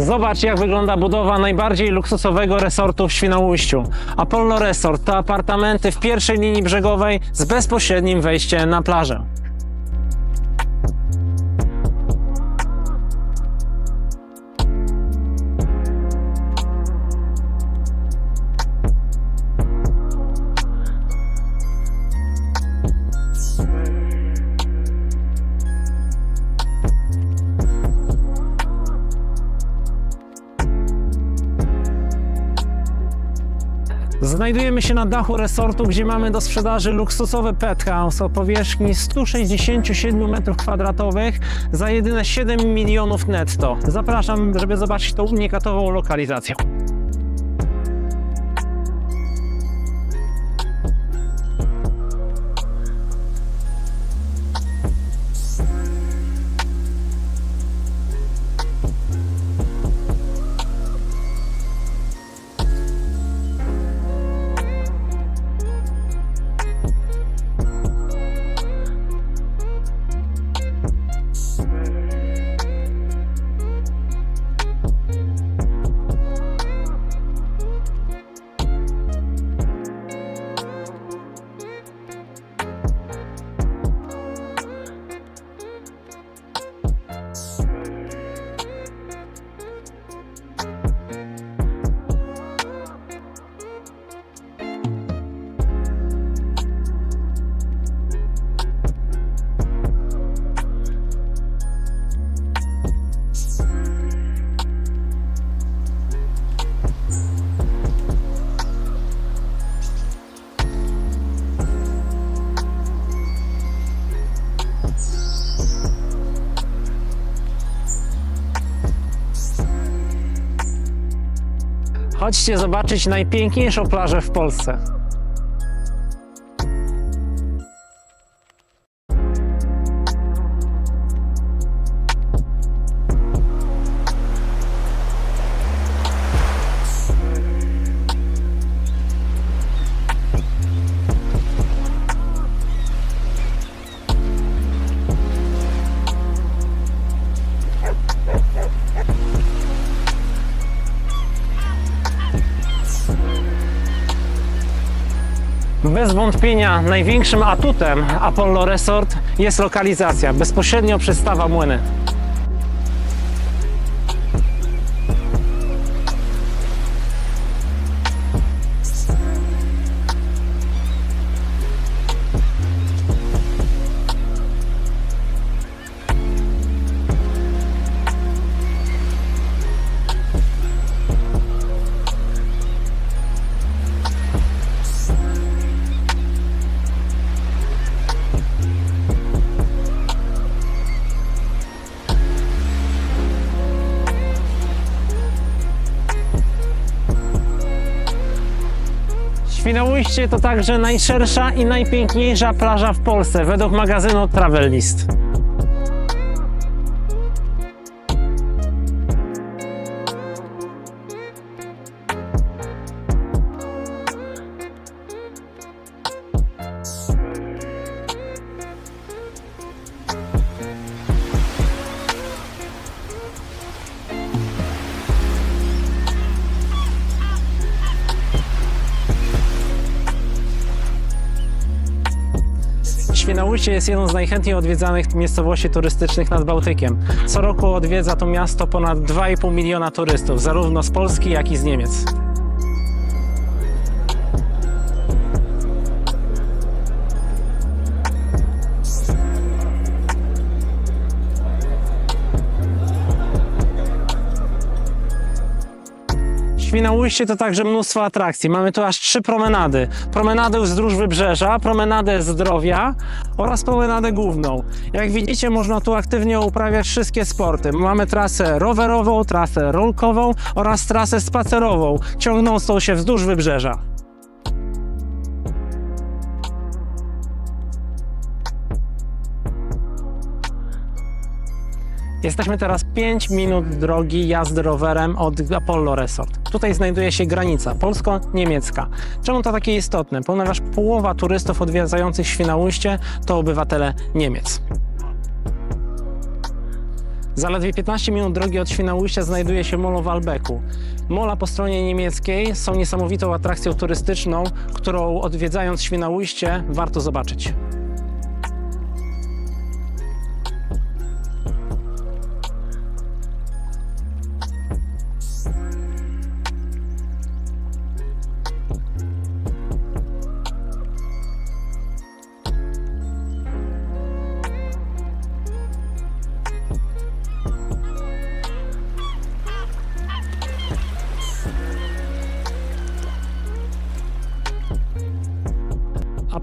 Zobacz, jak wygląda budowa najbardziej luksusowego resortu w Świnoujściu. Apollo Resort to apartamenty w pierwszej linii brzegowej z bezpośrednim wejściem na plażę. Znajdujemy się na dachu resortu, gdzie mamy do sprzedaży luksusowy penthouse o powierzchni 167 m2 za jedyne 7 milionów netto. Zapraszam, żeby zobaczyć tą unikatową lokalizację. Chodźcie zobaczyć najpiękniejszą plażę w Polsce. Bez wątpienia największym atutem Apollo Resort jest lokalizacja, bezpośrednio przystawa Młyny. Świnoujście to także najszersza i najpiękniejsza plaża w Polsce według magazynu Travel List. Świnoujście jest jedną z najchętniej odwiedzanych miejscowości turystycznych nad Bałtykiem. Co roku odwiedza to miasto ponad 2,5 miliona turystów, zarówno z Polski, jak i z Niemiec. Świnoujście to także mnóstwo atrakcji. Mamy tu aż trzy promenady. Promenadę wzdłuż wybrzeża, promenadę zdrowia oraz promenadę główną. Jak widzicie, można tu aktywnie uprawiać wszystkie sporty. Mamy trasę rowerową, trasę rolkową oraz trasę spacerową, ciągnącą się wzdłuż wybrzeża. Jesteśmy teraz 5 minut drogi jazdy rowerem od Apollo Resort. Tutaj znajduje się granica polsko-niemiecka. Czemu to takie istotne? Ponieważ połowa turystów odwiedzających Świnoujście to obywatele Niemiec. Zaledwie 15 minut drogi od Świnoujścia znajduje się molo w Albeku. Mola po stronie niemieckiej są niesamowitą atrakcją turystyczną, którą odwiedzając Świnoujście warto zobaczyć.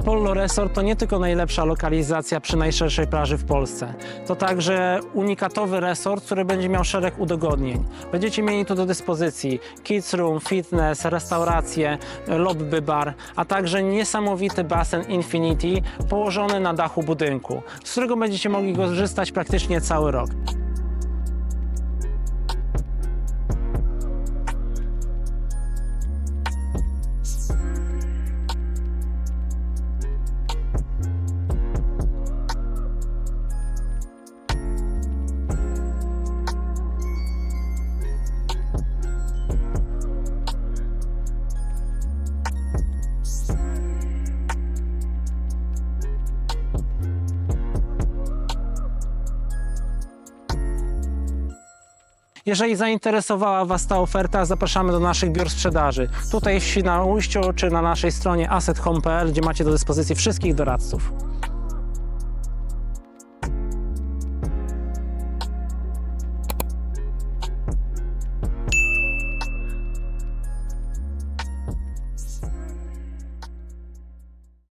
Apollo Resort to nie tylko najlepsza lokalizacja przy najszerszej plaży w Polsce. To także unikatowy resort, który będzie miał szereg udogodnień. Będziecie mieli tu do dyspozycji kids room, fitness, restauracje, lobby bar, a także niesamowity basen Infinity położony na dachu budynku, z którego będziecie mogli korzystać praktycznie cały rok. Jeżeli zainteresowała Was ta oferta, zapraszamy do naszych biur sprzedaży. Tutaj w Świnoujściu czy na naszej stronie asset.home.pl, gdzie macie do dyspozycji wszystkich doradców.